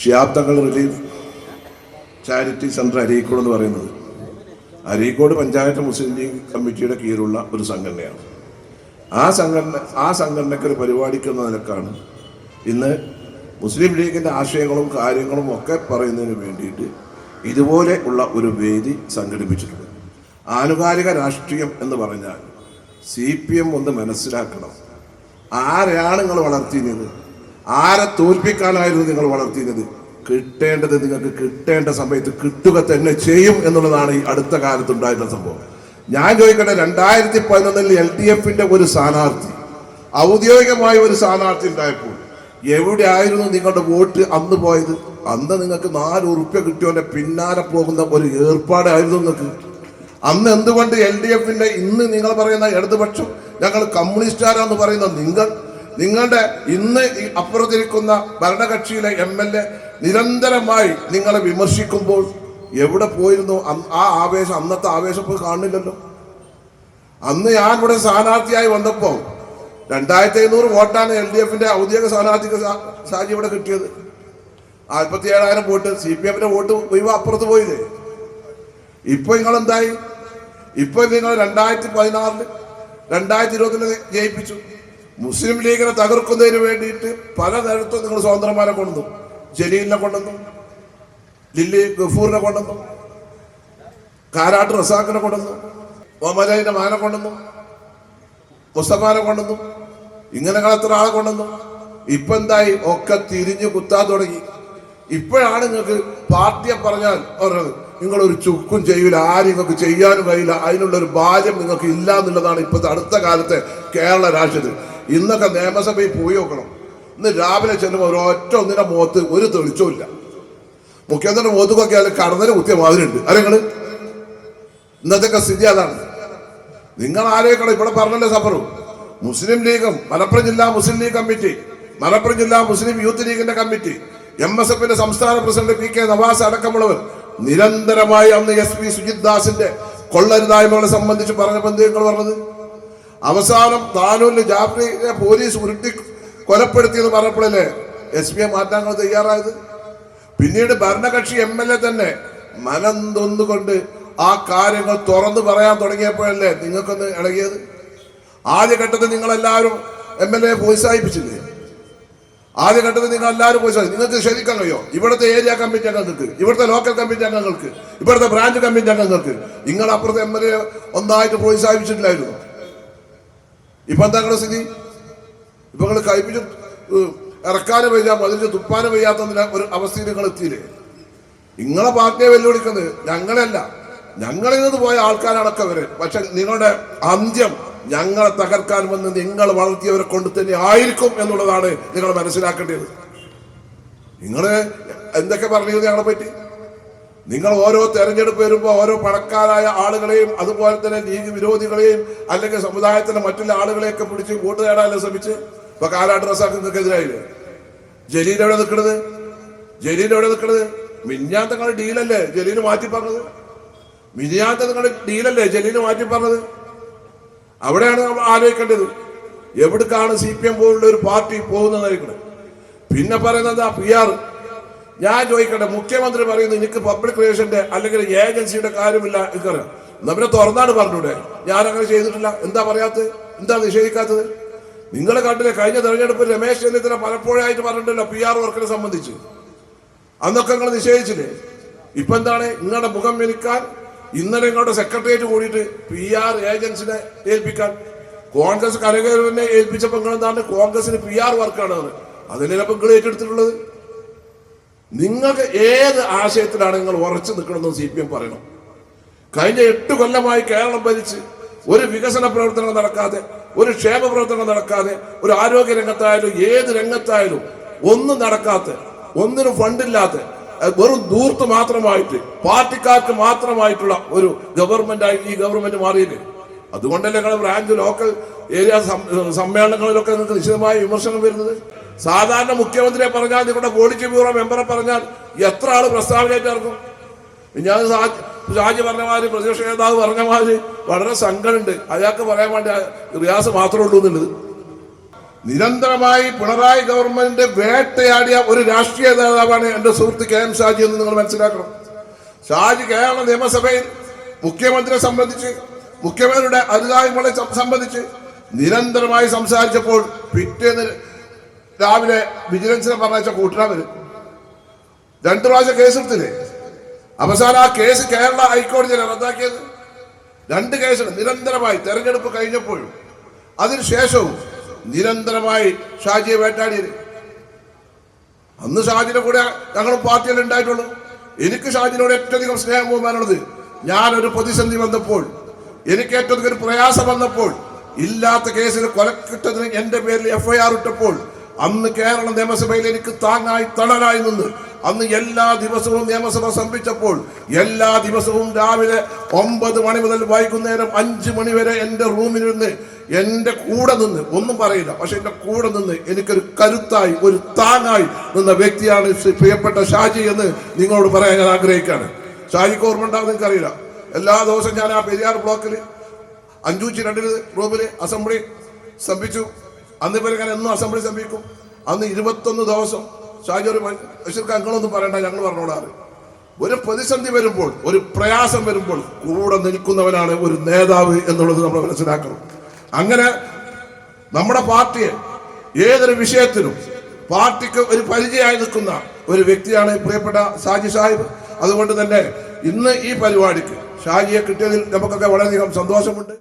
ഷിയാബ് തങ്ങൾ relief charity centre Areekode എന്ന് പറയുന്നത്. അരീക്കോട് പഞ്ചായത്ത് മുസ്ലിം league കമ്മിറ്റിയുടെ കീഴിലുള്ള ഒരു സംഘടനയാണ്. ആ സംഘടന ആ സംഘടനയ്ക്ക് ഒരു പരിപാടിക്കുന്ന നിലക്കാണ് ഇന്ന് മുസ്ലിം ലീഗിന്റെ ആശയങ്ങളും കാര്യങ്ങളും ഒക്കെ പറയുന്നതിന് വേണ്ടിയിട്ട് ഇതുപോലെ ഉള്ള ഒരു വേദി സംഘടിപ്പിച്ചിട്ടുണ്ട്. ആനുകാലിക രാഷ്ട്രീയം എന്ന് പറഞ്ഞാൽ സി പി എം ഒന്ന് മനസ്സിലാക്കണം. ആരെയാണ് നിങ്ങൾ വളർത്തിയത്? ആരെ തോൽപ്പിക്കാനായിരുന്നു നിങ്ങൾ വളർത്തിയത് കിട്ടേണ്ടത് നിങ്ങൾക്ക് കിട്ടേണ്ട സമയത്ത് കിട്ടുക തന്നെ ചെയ്യും എന്നുള്ളതാണ് ഈ അടുത്ത കാലത്ത് ഉണ്ടായിരുന്ന സംഭവം. ഞാൻ ചോദിക്കട്ടെ രണ്ടായിരത്തി പതിനൊന്നിൽ എൽ ഡി എഫിന്റെ ഒരു സ്ഥാനാർത്ഥി ഔദ്യോഗികമായ ഒരു സ്ഥാനാർത്ഥി ഉണ്ടായപ്പോൾ എവിടെ ആയിരുന്നു നിങ്ങളുടെ വോട്ട് അന്ന് പോയത്? അന്ന് നിങ്ങൾക്ക് നാല് ഉറുപ്പ്യ കിട്ടിയവന്റെ പിന്നാലെ പോകുന്ന ഒരു ഏർപ്പാടായിരുന്നു നിങ്ങൾക്ക്. അന്ന് എന്തുകൊണ്ട് എൽ ഡി എഫിന്റെ ഇന്ന് നിങ്ങൾ പറയുന്ന ഇടതുപക്ഷം ഞങ്ങൾ കമ്മ്യൂണിസ്റ്റുകാരാന്ന് പറയുന്ന നിങ്ങൾ നിങ്ങളുടെ ഇന്ന് അപ്പുറത്തിരിക്കുന്ന ഭരണകക്ഷിയിലെ എം എൽ എ നിരന്തരമായി നിങ്ങളെ വിമർശിക്കുമ്പോൾ എവിടെ പോയിരുന്നു? ആ ആവേശം അന്നത്തെ ആവേശം ഇപ്പോൾ കാണുന്നില്ലല്ലോ അന്ന് ഞാൻ ഇവിടെ സ്ഥാനാർത്ഥിയായി വന്നപ്പോൾ രണ്ടായിരത്തി എഴുന്നൂറ് വോട്ടാണ് എൽ ഡി എഫിന്റെ ഔദ്യോഗിക സ്ഥാനാർത്ഥിക്ക് സാജി ഇവിടെ കിട്ടിയത്. നാൽപ്പത്തി ഏഴായിരം വോട്ട് സി പി എമ്മിന്റെ വോട്ട് ഒഴിവ് അപ്പുറത്ത് പോയില്ലേ? ഇപ്പൊ നിങ്ങൾ എന്തായി ഇപ്പൊ നിങ്ങൾ രണ്ടായിരത്തി പതിനാറിൽ രണ്ടായിരത്തി ഇരുപത്തിൽ ജയിപ്പിച്ചു. മുസ്ലിം ലീഗിനെ തകർക്കുന്നതിന് വേണ്ടിയിട്ട് പലതരത്തും നിങ്ങൾ സ്വതന്ത്രന്മാരെ കൊണ്ടു ജലീലിനെ കൊണ്ടുവന്നു. ലില്ലി ഗഫൂറിനെ കൊണ്ടുവന്നു. കാരാട്ട് റസാഖിനെ കൊണ്ടുവന്നു. ഒമലൈന്റെ മാനെ കൊണ്ടുവന്നു. മുസ്തഫാനെ കൊണ്ടുവന്നു. ഇങ്ങനെ എത്ര ആളെ കൊണ്ടുവന്നു. ഇപ്പൊ എന്തായി? ഒക്കെ തിരിഞ്ഞു കുത്താൻ തുടങ്ങി. ഇപ്പോഴാണ് നിങ്ങൾക്ക് പാർട്ടിയെ പറഞ്ഞാൽ പറഞ്ഞത് നിങ്ങൾ ഒരു ചുക്കും ചെയ്യില്ല ആരും നിങ്ങൾക്ക് ചെയ്യാനും കഴിയില്ല. അതിനുള്ള ഒരു ബാല്യം നിങ്ങൾക്ക് ഇല്ല എന്നുള്ളതാണ് ഇപ്പോഴത്തെ അടുത്ത കാലത്തെ കേരള രാഷ്ട്രീയത്തിൽ. ഇന്നൊക്കെ നിയമസഭയിൽ പോയി നോക്കണം. ഇന്ന് രാവിലെ ചെല്ലുമ്പോൾ ഒരൊറ്റ ഒന്നിന്റെ മുഖത്ത് ഒരു തെളിച്ചവും ഇല്ല. മുഖ്യമന്ത്രിയുടെ മുഖത്തൊക്കെ അതിൽ കടന്നിന് കുത്തിയ മാതിരി ഉണ്ട്. ഇന്നത്തെയൊക്കെ ഇന്നത്തെ സ്ഥിതി അതാണ്. നിങ്ങൾ ആലോചിക്കണം ഇവിടെ പറഞ്ഞല്ലേ സഫറു. മുസ്ലിം ലീഗും മലപ്പുറം ജില്ലാ മുസ്ലിം ലീഗ് കമ്മിറ്റി മലപ്പുറം ജില്ലാ മുസ്ലിം യൂത്ത് ലീഗിന്റെ കമ്മിറ്റി എം എസ് എഫിന്റെ സംസ്ഥാന പ്രസിഡന്റ് പി കെ നവാസ് അടക്കമുള്ളവർ നിരന്തരമായി അന്ന് എസ് പി സുജിത് ദാസിന്റെ കൊള്ളരുതായ്മകളെ സംബന്ധിച്ച് പറഞ്ഞപ്പോൾ എന്ത് നിങ്ങൾ പറഞ്ഞത്? അവസാനം താനൂരിൽ ജാഫ്രിയെ പോലീസ് ഉരുട്ടി കൊലപ്പെടുത്തിയെന്ന് പറഞ്ഞപ്പോഴല്ലേ എസ് പിയെ മാറ്റാൻ തയ്യാറായത്? പിന്നീട് ഭരണകക്ഷി എം എൽ എ തന്നെ മനം തൊന്നുകൊണ്ട് ആ കാര്യങ്ങൾ തുറന്നു പറയാൻ തുടങ്ങിയപ്പോഴല്ലേ നിങ്ങൾക്കൊന്ന് ഇളകിയത്? ആദ്യഘട്ടത്തിൽ നിങ്ങളെല്ലാവരും എം എൽ എ പ്രോത്സാഹിപ്പിച്ചില്ലേ ആദ്യഘട്ടത്തിൽ നിങ്ങൾ എല്ലാവരും പോയി നിങ്ങൾക്ക് ശരിക്കാൻ കഴിയോ? ഇവിടുത്തെ ഏരിയ കമ്മിറ്റി അംഗങ്ങൾക്ക് ഇവിടുത്തെ ലോക്കൽ കമ്മിറ്റി അംഗങ്ങൾക്ക് ഇവിടുത്തെ ബ്രാഞ്ച് കമ്മിറ്റി അംഗങ്ങൾക്ക് നിങ്ങൾ അപ്പുറത്തെ എം എൽ എ ഒന്നായിട്ട് പ്രോത്സാഹിപ്പിച്ചിട്ടില്ലായിരുന്നു ഇപ്പൊ എന്താ നിങ്ങളുടെ സ്ഥിതി? ഇപ്പൊ നിങ്ങൾ കഴിപ്പിച്ച് ഇറക്കാനും വയ്യ മതിച്ച് തുപ്പാനും വയ്യാത്ത ഒരു അവസ്ഥയിൽ നിങ്ങൾ എത്തിയില്ലേ? നിങ്ങളെ പാർട്ടിയെ വെല്ലുവിളിക്കുന്നത് ഞങ്ങളല്ല ഞങ്ങളിൽ നിന്ന് പോയ ആൾക്കാരാണൊക്കെ വരെ പക്ഷെ നിങ്ങളുടെ അന്ത്യം ഞങ്ങളെ തകർക്കാൻ വന്ന് നിങ്ങൾ വളർത്തിയവരെ കൊണ്ട് തന്നെ ആയിരിക്കും എന്നുള്ളതാണ് നിങ്ങൾ മനസ്സിലാക്കേണ്ടത്. നിങ്ങൾ എന്തൊക്കെ പറഞ്ഞത് ഞങ്ങളെ പറ്റി? നിങ്ങൾ ഓരോ തെരഞ്ഞെടുപ്പ് വരുമ്പോൾ ഓരോ പണക്കാരായ ആളുകളെയും അതുപോലെ തന്നെ ലീഗ് വിരോധികളെയും അല്ലെങ്കിൽ സമുദായത്തിലെ മറ്റുള്ള ആളുകളെയൊക്കെ പിടിച്ച് വോട്ട് നേടാനല്ലേ ശ്രമിച്ച്? ഇപ്പൊ കാലാട്ട് റസാഖ് നിങ്ങൾക്ക് ജലീൽ എവിടെ നിൽക്കണത്? ജലീൽ എവിടെ നിൽക്കണത്? മിഞ്ഞാത്ത നിങ്ങളുടെ ഡീലല്ലേ? ജലീൽ മാറ്റി പറഞ്ഞത് മിനിയാത്ത നിങ്ങളുടെ ഡീലല്ലേ? ജലീൽ മാറ്റി പറഞ്ഞത് അവിടെയാണ് നമ്മൾ ആലോചിക്കേണ്ടത്. എവിടേക്കാണ് സി പി എം പോലുള്ള ഒരു പാർട്ടി പോകുന്നതായിരിക്കണം. പിന്നെ പറയുന്നത് ആ പി ആർ. ഞാൻ ചോദിക്കട്ടെ മുഖ്യമന്ത്രി പറയുന്നു എനിക്ക് പബ്ലിക് റിലേഷന്റെ അല്ലെങ്കിൽ ഏജൻസിയുടെ കാര്യമില്ല എനിക്കറിയാം. നമ്മളെ തുറന്നാണ് പറഞ്ഞൂടെ? ഞാൻ അങ്ങനെ ചെയ്തിട്ടില്ല. എന്താ പറയാത്തത്? എന്താ നിഷേധിക്കാത്തത്? നിങ്ങളെ കണ്ടില്ലേ കഴിഞ്ഞ തെരഞ്ഞെടുപ്പിൽ രമേശ് ചെന്നിത്തല പലപ്പോഴായിട്ട് പറഞ്ഞിട്ടല്ലോ പി ആർ വർക്കിനെ സംബന്ധിച്ച്. അന്നൊക്കെ നിങ്ങൾ നിഷേധിച്ചില്ലേ? ഇപ്പൊ എന്താണ്? നിങ്ങളുടെ മുഖം മെനിക്കാൻ ഇന്നലെ നിങ്ങളുടെ സെക്രട്ടേറിയറ്റ് കൂടിയിട്ട് പി ആർ ഏജൻസിനെ ഏൽപ്പിക്കാൻ. കോൺഗ്രസ് കരകയറിനെ ഏൽപ്പിച്ചപ്പോൾ നിങ്ങൾ എന്താണ് കോൺഗ്രസിന് പി ആർ വർക്കാണ് അതിനപ്പം നിങ്ങൾ ഏറ്റെടുത്തിട്ടുള്ളത്? നിങ്ങൾക്ക് ഏത് ആശയത്തിലാണ് നിങ്ങൾ ഉറച്ചു നിൽക്കണമെന്ന് സി പി എം പറയണം. കഴിഞ്ഞ എട്ട് കൊല്ലമായി കേരളം ഭരിച്ച് ഒരു വികസന പ്രവർത്തനം നടക്കാതെ ഒരു ക്ഷേമ പ്രവർത്തനം നടക്കാതെ ഒരു ആരോഗ്യ രംഗത്തായാലും ഏത് രംഗത്തായാലും ഒന്നും നടക്കാത്ത ഒന്നിനും ഫണ്ടില്ലാത്ത വെറും ദൂർത്ത് മാത്രമായിട്ട് പാർട്ടിക്കാർക്ക് മാത്രമായിട്ടുള്ള ഒരു ഗവൺമെന്റായി ഈ ഗവൺമെന്റ് മാറിയില്ലേ? അതുകൊണ്ടല്ലേ ഞങ്ങൾ ബ്രാഞ്ച് ലോക്കൽ ഏരിയ സമ്മേളനങ്ങളിലൊക്കെ നിങ്ങൾക്ക് നിശ്ചിതമായ വിമർശനം വരുന്നത്? സാധാരണ മുഖ്യമന്ത്രിയെ പറഞ്ഞാൽ നിങ്ങളുടെ പോളിറ്റ് ബ്യൂറോ മെമ്പറെ പറഞ്ഞാൽ എത്ര ആൾ ചേർക്കും ഞാൻ ഷാജി പറഞ്ഞ മാതിരി പ്രതിപക്ഷ നേതാവ് പറഞ്ഞ മാതിരി വളരെ സങ്കടമുണ്ട്. അയാൾക്ക് പറയാൻ വേണ്ടി റിയാസ് മാത്രമേ ഉള്ളൂ എന്നുള്ളത്. നിരന്തരമായി പിണറായി ഗവൺമെന്റ് വേട്ടയാടിയ ഒരു രാഷ്ട്രീയ നേതാവാണ് എന്റെ സുഹൃത്ത് കെ എം ഷാജി എന്ന് നിങ്ങൾ മനസ്സിലാക്കണം. ഷാജി കേരള നിയമസഭയിൽ മുഖ്യമന്ത്രിയെ സംബന്ധിച്ച് മുഖ്യമന്ത്രിയുടെ അധികാരങ്ങളെ സംബന്ധിച്ച് നിരന്തരമായി സംസാരിച്ചപ്പോൾ പിറ്റേന്ന് രാവിലെ വിജിലൻസിനെ പറഞ്ഞ കൂട്ടിനാ വരും. രണ്ടു പ്രാവശ്യം കേസെടുത്തില്ലേ? അവസാനം ആ കേസ് കേരള ഹൈക്കോടതിയിൽ റദ്ദാക്കിയത്. രണ്ട് കേസുകൾ നിരന്തരമായി തെരഞ്ഞെടുപ്പ് കഴിഞ്ഞപ്പോഴും അതിനുശേഷവും നിരന്തരമായി ഷാജിയെ വേട്ടാടിയത്. അന്ന് ഷാജിനെ കൂടെ ഞങ്ങൾ പാർട്ടിയിൽ ഉണ്ടായിട്ടുള്ളൂ. എനിക്ക് ഷാജിനോട് ഏറ്റവും അധികം സ്നേഹം ബഹുമാനമുള്ളത് ഞാനൊരു പ്രതിസന്ധി വന്നപ്പോൾ എനിക്ക് ഏറ്റവും ഒരു പ്രയാസം വന്നപ്പോൾ ഇല്ലാത്ത കേസിൽ കൊലക്കിട്ടതിന് എന്റെ പേരിൽ എഫ്ഐആർ ഇട്ടപ്പോൾ അന്ന് കേരള നിയമസഭയിൽ എനിക്ക് താങ്ങായി തണലായി നിന്ന് അന്ന് എല്ലാ ദിവസവും നിയമസഭ സംഭിച്ചപ്പോൾ എല്ലാ ദിവസവും രാവിലെ ഒമ്പത് മണി മുതൽ വൈകുന്നേരം അഞ്ച് മണി വരെ എന്റെ റൂമിലിരുന്ന് എന്റെ കൂടെ നിന്ന് ഒന്നും പറയില്ല പക്ഷെ എന്റെ കൂടെ നിന്ന് എനിക്കൊരു കരുത്തായി ഒരു താങ്ങായി നിന്ന വ്യക്തിയാണ് പ്രിയപ്പെട്ട ഷാജി എന്ന് നിങ്ങളോട് പറയാൻ ഞാൻ ആഗ്രഹിക്കുകയാണ്. ഷാജിക്ക് ഓർമ്മ ഉണ്ടാവും നിങ്ങൾക്കറിയില്ല. എല്ലാ ദിവസവും ഞാൻ ആ പെരിയാർ ബ്ലോക്കിൽ അഞ്ചൂച്ചി രണ്ടിന് റൂമിൽ അസംബ്ലി സംഭിച്ചു. അന്ന് പേര് ഞാൻ എന്നും അസംബ്ലി സംഭിക്കും. അന്ന് ഇരുപത്തൊന്ന് ദിവസം ഷാജി ഒരു ബഷീർക്ക് അങ്ങളൊന്നും പറയണ്ട ഞങ്ങൾ പറഞ്ഞോളാറ്. ഒരു പ്രതിസന്ധി വരുമ്പോൾ ഒരു പ്രയാസം വരുമ്പോൾ കൂടെ നിൽക്കുന്നവനാണ് ഒരു നേതാവ് എന്നുള്ളത് നമ്മൾ മനസ്സിലാക്കണം. അങ്ങനെ നമ്മുടെ പാർട്ടിയെ ഏതൊരു വിഷയത്തിനും പാർട്ടിക്ക് ഒരു പരിചയമായി നിൽക്കുന്ന ഒരു വ്യക്തിയാണ് പ്രിയപ്പെട്ട സാജി സാഹിബ്. അതുകൊണ്ട് തന്നെ ഇന്ന് ഈ പരിപാടിക്ക് ഷാജിയെ കിട്ടിയതിൽ നമുക്കൊക്കെ വളരെയധികം സന്തോഷമുണ്ട്.